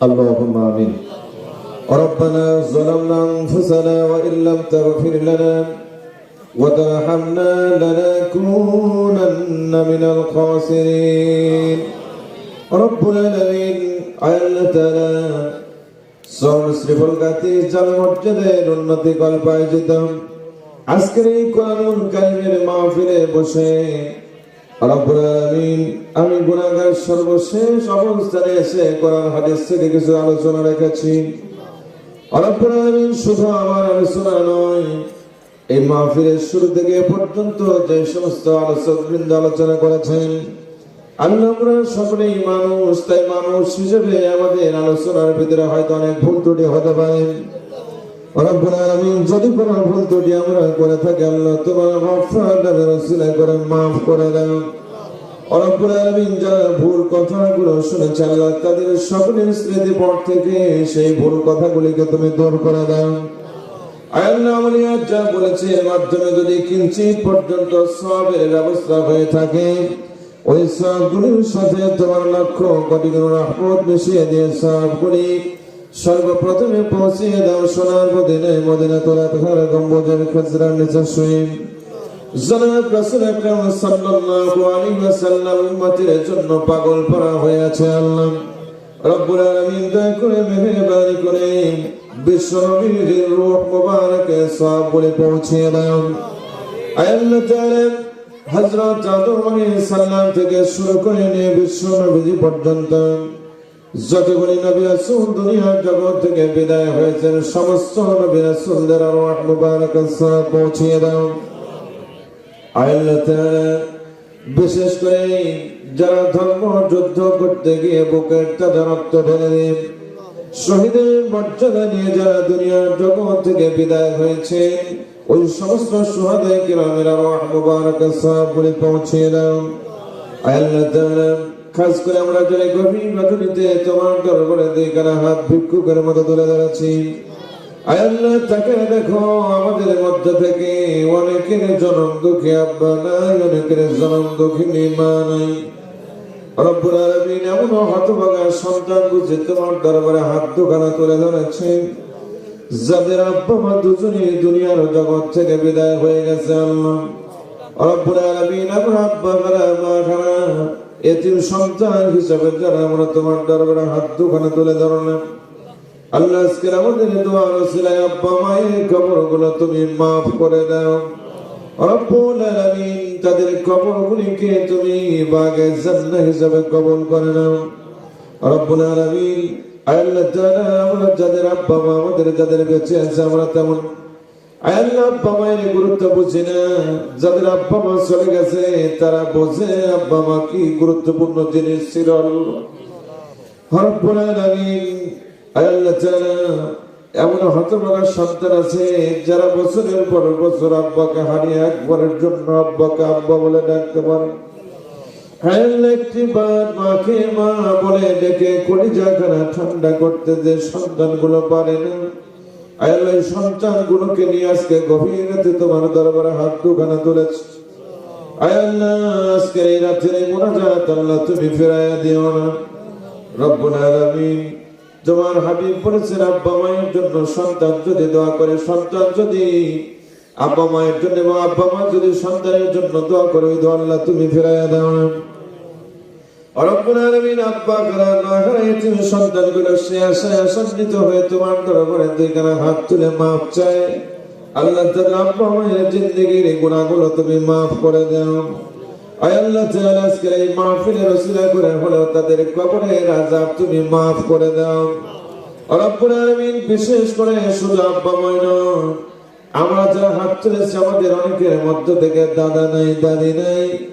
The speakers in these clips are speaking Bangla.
اللهم آمين ربنا ظلمنا أنفسنا وإن لم تغفر لنا وترحمنا لنكونن من الخاسرين رب العالمين আল্লাহ সহস্রীফল গাতি জাল মর্যাদের উন্নতি কল্প আয়োজিত আজকের এই কোরআনুল কারিমের মাহফিলে বসে রব্বুল আলামিন আমি গুনাহগার সর্বশেষ অবস্থানে এসে কোরআন হাদিস থেকে কিছু আলোচনা রেখেছি। রব্বুল শুধু আমার আলোচনা নয়, এই মাহফিলের শুরু থেকে পর্যন্ত যে সমস্ত আলোচক বৃন্দ আলোচনা করেছেন, আমি আমরা সকলেই মানুষ, তাই মানুষ হিসেবে আমাদের আলোচনার ভিতরে হয়তো অনেক ভুল ত্রুটি হতে পারে। রব্বুল আলামিন যদি কোনো ভুল ত্রুটি আমরা করে থাকি, আল্লাহ তোমার গফফারের করে মাফ করে দাও রব্বুল ভুল কথাগুলো শুনেছে, আল্লাহ তাদের পর থেকে সেই ভুল কথাগুলিকে তুমি দূর করে দাও আয়াল্লাহ আলিয়া যা বলেছে, এর মাধ্যমে যদি কিঞ্চিত পর্যন্ত সবের ব্যবস্থা হয়ে থাকে, ওই সাথে তোমার লক্ষ্য গুণ রহমত মিশিয়ে দিয়ে সবগুলি সর্বপ্রথমে পৌঁছিয়ে দাও সোনার মদিনে মদিনা তোলা তথার গম্বুজের খেজরার নিচে শুয়ে। জনাব রাসূল আকরাম সাল্লাল্লাহু আলাইহি ওয়াসাল্লাম উম্মতের জন্য পাগল পড়া হয়ে আছে আল্লাহ। রব্বুল আলামিন দয়া করে মেহেরবানি করে বিশ্ব নবীর রূহ মুবারকে সব বলে পৌঁছিয়ে দাও। আল্লাহ তাআলা, হযরত আদম আলাইহিস সালাম থেকে শুরু করে নিয়ে বিশ্ব নবী পর্যন্ত। যতগুলি নবী রাসূল দুনিয়ার জগৎ থেকে বিদায় হয়েছেন, সমস্ত নবী রাসূলদের রূহ মুবারক পৌঁছিয়ে দাও। আল্লাহ তাআলা বিশেষ করে যারা ধর্ম যুদ্ধ করতে গিয়ে বুকের তাজা রক্ত ঢেলে দিয়ে শহীদের মর্যাদা নিয়ে যারা দুনিয়ার জগৎ থেকে বিদায় হয়েছে, ওই সমস্ত সুহাদে কিরামের রহ মুবারক সাহাবগুলি পৌঁছিয়ে দাও। আল্লাহ তাআলা খাস করে আমরা যারা গভীর রাজনীতিতে তোমার দরবারে দুই কানা হাত ভিক্ষুকের মতো তুলে দাঁড়াচ্ছি আল্লাহ, তাকে দেখো, আমাদের মধ্য থেকে অনেকের জনম দুঃখী আব্বা নাই, অনেকের জনম দুঃখিনী মা নাই। বুঝে তোমার দরবারে হাত দোকানা তুলে ধরেছে, যাদের আব্বা মা দুজনই দুনিয়ার জগৎ থেকে বিদায় হয়ে গেছে, আল্লাহ। রব্বুল আলামিন আব্বা মা খারা এতিম সন্তান হিসাবে যারা আমরা তোমার দরবারে হাত দোকানে তুলে ধরলাম। আল্লাহ আজকের আমাদের দোয়া রসিলায়, আব্বা মায়ের কবরগুলো তুমি মাফ করে দাও। রব্বুল আলামিন তাদের কবরগুলিকে তুমি বাগে জান্নাহ হিসাবে কবুল করে নাও। রব্বুল আলামিন, আল্লাহ তাআলা আমরা যাদের আব্বা মা আমাদের যাদের বেঁচে আছে, আমরা তেমন আব্বা গুরুত্ব যাদের আব্বা মা চলে গেছে, তারা গুরুত্বপূর্ণ জিনিস এমন সন্তান আছে, যারা বছরের পর বছর আব্বাকে হারিয়ে একবারের জন্য আব্বাকে আব্বা বলে ডাকতে পারে। আল্লাহ একটি বার মাকে মা বলে ডেকে কলিজা খানা ঠান্ডা করতে যে সন্তানগুলো পারে না। আল্লাহ সন্তান গুলোকে নিয়ে আজকে গভীর রাতে তোমার দরবারে হাত দুখানা তুলেছে। আল্লাহ, আজকে এই রাতের এই মোনাজাত আল্লাহ তুমি ফেরাইয়া দিও না। রব্বুল আলামিন তোমার হাবিব বলেছেন, আব্বা মায়ের জন্য সন্তান যদি দোয়া করে, সন্তান যদি আব্বা মায়ের জন্য এবং আব্বা মা যদি সন্তানের জন্য দোয়া করে, ওই দোয়া আল্লাহ তুমি ফেরাইয়া দাও না। হয়ে হাত চায়। আল্লাহ মায়ের তুমি মাফ করে আল্লাহ তাদের কবরের আযাব তুমি মাফ করে দাও। রব্বুল বিশেষ করে শুধু আব্বা মায় আমরা যারা হাত তুলেছি আমাদের অনেকের মধ্য থেকে দাদা নাই, দাদি নাই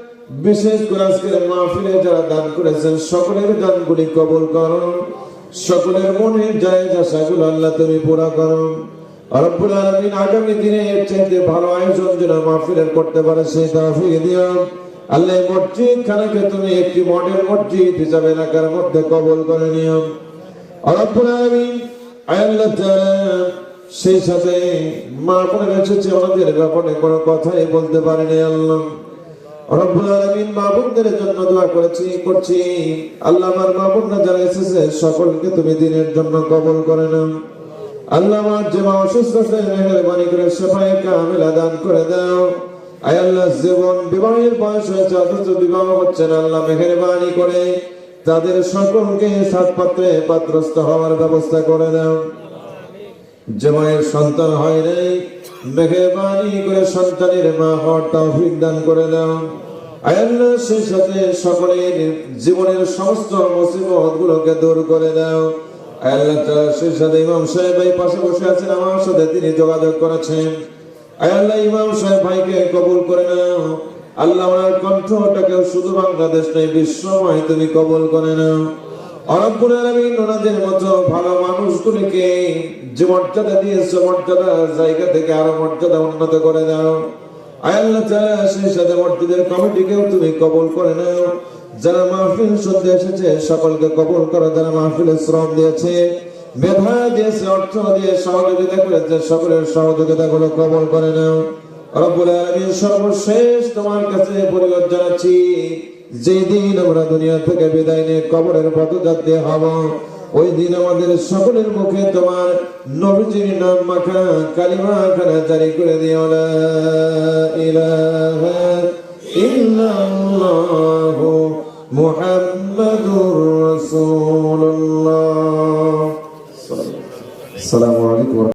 বিশেষ করে আজকের মাহফিলে যারা দান করেছেন, সকলের দানগুলি কবুল করো সকলের মনের জায়েজ আশাগুলো আল্লাহ তুমি পুরা করো রব্বুল আলামিন আগামী দিনে এর চাইতে ভালো আয়োজন যেন মাহফিলের করতে পারে সেই তৌফিক দিও। আল্লাহ মসজিদ খানাকে তুমি একটি মডেল মসজিদ হিসাবে এলাকার মধ্যে কবল করে নিও। রব্বুল আলামিন আল্লাহ সেই সাথে মা বোনেরা এসেছে, ওনাদের ব্যাপারে কোনো কথাই বলতে পারেনি আল্লাহ। রব্বুল জন্য দোয়া করেছি যারা এসেছে, সকলকে তুমি দিনের জন্য করে নাও। যে মা অসুস্থ করে দান করে দাও। আল্লাহ, জীবন বিবাহের বয়স বিবাহ করে তাদের সকলকে সাত পাত্রে পাত্রস্থ হওয়ার ব্যবস্থা করে দাও। যে মায়ের সন্তান হয় নাই মেহরবানি করে সন্তানের মা হওয়ার তৌফিক দান করে দাও। আয়াল্লাহ সেই সাথে সকলের জীবনের সমস্ত মুসিবত গুলোকে দূর করে দাও। আয়াল্লাহ তাআলা সেই সাথে ইমাম সাহেব ভাই পাশে বসে আছেন, আমার সাথে তিনি যোগাযোগ করেছেন। আয়াল্লাহ ইমাম সাহেব ভাইকে কবুল করে নাও। আল্লাহ আমার কণ্ঠটাকে শুধু বাংলাদেশ নয় বিশ্বময় তুমি কবুল করে নাও। সকলকে কবুল করো। যারা মাহফিলে শ্রম দিয়েছে, মেধা দিয়েছে, অর্থ দিয়ে সহযোগিতা করেছে, সকলের সহযোগিতা গুলো কবল করে নাও। রব্বুল আলামিন সর্বশেষ তোমার কাছে পরিবার জানাচ্ছি। যেদিন আমরা দুনিয়া থেকে বিদায় নিয়ে কবরের পথযাত্রী হব ওই দিন আমাদের সকলের মুখে তোমার নবীজির নাম মাখা কালিমা খানা জারি করে দিও লা